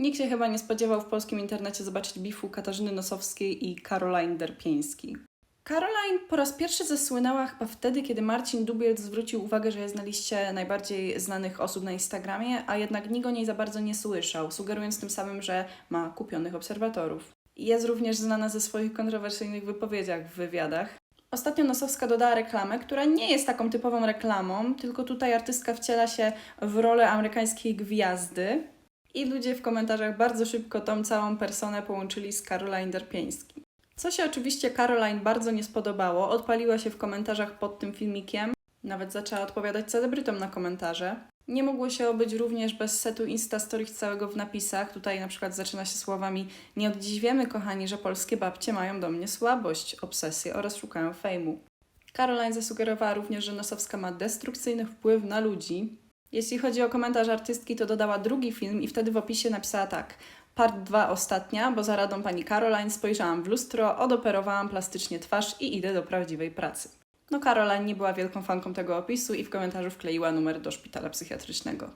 Nikt się chyba nie spodziewał w polskim internecie zobaczyć bifu Katarzyny Nosowskiej i Caroline Derpieński. Caroline po raz pierwszy zasłynęła chyba wtedy, kiedy Marcin Dubiel zwrócił uwagę, że jest na liście najbardziej znanych osób na Instagramie, a jednak nikt o niej za bardzo nie słyszał, sugerując tym samym, że ma kupionych obserwatorów. Jest również znana ze swoich kontrowersyjnych wypowiedziach w wywiadach. Ostatnio Nosowska dodała reklamę, która nie jest taką typową reklamą, tylko tutaj artystka wciela się w rolę amerykańskiej gwiazdy i ludzie w komentarzach bardzo szybko tą całą personę połączyli z Caroline Derpieński. Co się oczywiście Caroline bardzo nie spodobało, odpaliła się w komentarzach pod tym filmikiem, nawet zaczęła odpowiadać celebrytom na komentarze. Nie mogło się obyć również bez setu Insta Stories całego w napisach. Tutaj na przykład zaczyna się słowami Nie od dziś wiemy, kochani, że polskie babcie mają do mnie słabość, obsesję oraz szukają fejmu. Caroline zasugerowała również, że Nosowska ma destrukcyjny wpływ na ludzi. Jeśli chodzi o komentarz artystki, to dodała drugi film i wtedy w opisie napisała tak. Part 2 ostatnia, bo za radą pani Caroline spojrzałam w lustro, odoperowałam plastycznie twarz i idę do prawdziwej pracy. No Caroline nie była wielką fanką tego opisu i w komentarzu wkleiła numer do szpitala psychiatrycznego.